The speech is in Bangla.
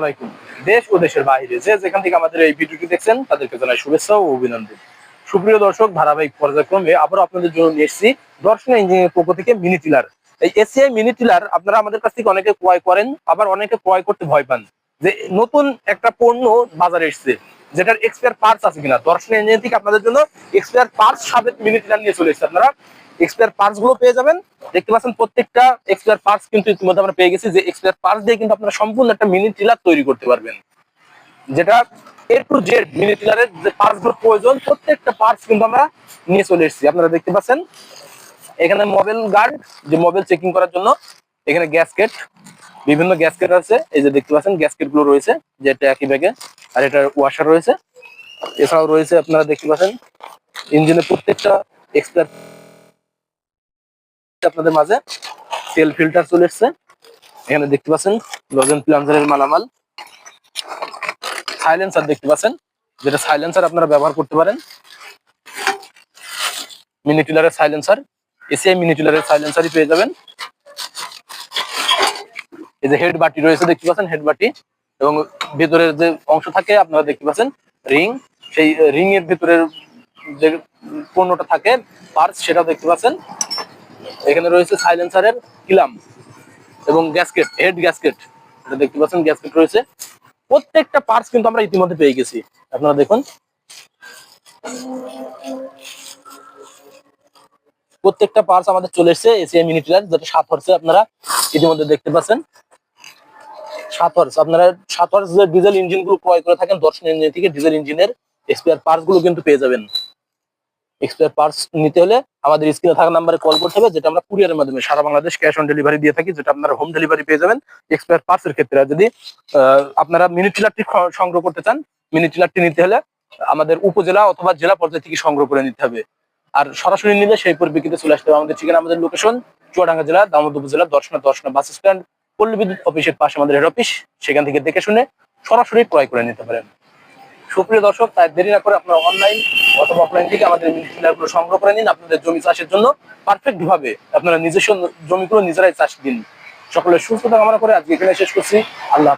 আলাইকুম। দেশ ও দেশের যে যেখান থেকে আমাদের এই ভিডিওটি দেখছেন, তাদেরকে জানাই শুভেচ্ছা ও অভিনন্দন। সুপ্রিয় দর্শক, ধারাবাহিক পর্যায়ক্রমে আবার আপনাদের জন্য নিয়ে এসেছি পক্ষ থেকে মিনি টিলার এই এসিআই মিনি টিলার আপনারা আমাদের কাছ থেকে অনেকে ক্রয় করেন, আবার অনেকে ক্রয় করতে ভয় পান যে নতুন একটা পণ্য বাজারে এসেছে, যেটার এক্সপায়ার পার্টস আছে কিনা। দর্শন ইঞ্জিনিয়ার থেকে আপনাদের জন্য এক্সপায়ার পার্টস সাবেক মিনি টিলার নিয়ে চলে এসেছে আপনারা। এক্সপায়ার পার্টসগুলো পেয়ে যাবেন। দেখতে পাচ্ছেন প্রত্যেকটা এক্সপায়ার পার্টস কিন্তু ইতিমধ্যে আমরা পেয়ে গেছি যে এক্সপায়ার পার্টস দিয়ে কিন্তু আপনারা সম্পূর্ণ একটা মিনি টিলার তৈরি করতে পারবেন। যেটা এ টু জেড মিনি টিলারের যে পার্টসগুলো প্রয়োজন, প্রত্যেকটা পার্টস কিন্তু আমরা নিয়ে চলে এসেছি। আপনারা দেখতে পাচ্ছেন, এখানে মোবাইল গার্ড যে মোবাইল চেকিং করার জন্য, এখানে গ্যাসকেট বিভিন্ন গ্যাসকেট আছে। এই যে দেখতে পাচ্ছেন গ্যাসকেটগুলো রয়েছে যেটা একই ব্যাগে আর এটা ওয়াশার রয়েছে। এছাড়াও রয়েছে আপনারা দেখতে পাচ্ছেন ইঞ্জিনের প্রত্যেকটা এক্সপায়ার আপনাদের মাঝে তেল ফিল্টার চলে এসছে। এখানে দেখতে পাচ্ছেন লজেন প্লান্সারের মালামাল। সাইলেন্সার দেখতে পাচ্ছেন, যেটা সাইলেন্সার আপনারা ব্যবহার করতে পারেন। মিনি টিলারের সাইলেন্সার এসিআই মিনি টিলারের সাইলেন্সারই পেয়ে যাবেন। এই যে হেড বাটি রয়েছে, দেখতে পাচ্ছেন হেড বাটি। এবং ভেতরের যে অংশ থাকে, আপনারা দেখতে পাচ্ছেন রিং সেই রিং এর ভেতরের যে পণ্যটা থাকে পার্টস সেটাও দেখতে পাচ্ছেন। এখানে রয়েছে সাইলেন্সারের কিলাম এবং গ্যাসকেট হেড গ্যাসকেট এটা দেখতে পাচ্ছেন গ্যাসকেট রয়েছে। প্রত্যেকটা পার্টস কিন্তু আমরা ইতিমধ্যে পেয়ে গেছি। আপনারা দেখুন। প্রত্যেকটা পার্টস আমাদের চলে এসেছে এসিআই মিনি টিলার যেটা সাত হর্সে আপনারা ইতিমধ্যে দেখতে পাচ্ছেন। সাত হর্স আপনারা সাত হর্স যে ডিজেল ইঞ্জিনগুলো ক্রয় করে থাকেন দর্শন ইঞ্জিন থেকে ডিজেল ইঞ্জিনের স্পেয়ার পার্টসগুলো কিন্তু পেয়ে যাবেন। এক্সপায়ার পার্টস নিতে হলে আমাদের স্ক্রিনে থাকা নাম্বারে কল করতে হবে, যেটা আমরা কুরিয়ারের মাধ্যমে সারা বাংলাদেশ ক্যাশ অন ডেলিভারি দিয়ে থাকি, যেটা আপনারা হোম ডেলিভারি পেয়ে যাবেন এক্সপায়ার পার্টস এর ক্ষেত্রে। যদি আপনারা মিনি টিলারটি সংগ্রহ করতে চান মিনি টিলারটি নিতে হলে আমাদের উপজেলা অথবা জেলা পর্যায়ে থেকে সংগ্রহ করে নিতে হবে। আর সরাসরি নিলে সেই পরিপ্রেক্ষিতে চলে আসতে হবে আমাদের ঠিকানা, আমাদের লোকেশন চুয়াডাঙ্গা জেলা, দামোদর জেলা দর্শনা দর্শনা বাস স্ট্যান্ড পল্লী বিদ্যুৎ অফিসের পাশে আমাদের হেড অফিস সেখান থেকে দেখে শুনে সরাসরি ক্রয় করে নিতে পারেন। সুপ্রিয় দর্শক, তাই দেরি না করে আপনারা অনলাইন অথবা অফলাইন থেকে আমাদেরগুলো সংগ্রহ করে নিন, আপনাদের জমি চাষের জন্য পারফেক্ট ভাবে আপনারা নিজস্ব জমিগুলো নিজেরাই চাষ দিন সকলের সুস্থতা কামনা করে আজকে এখানে শেষ করছি আল্লাহ।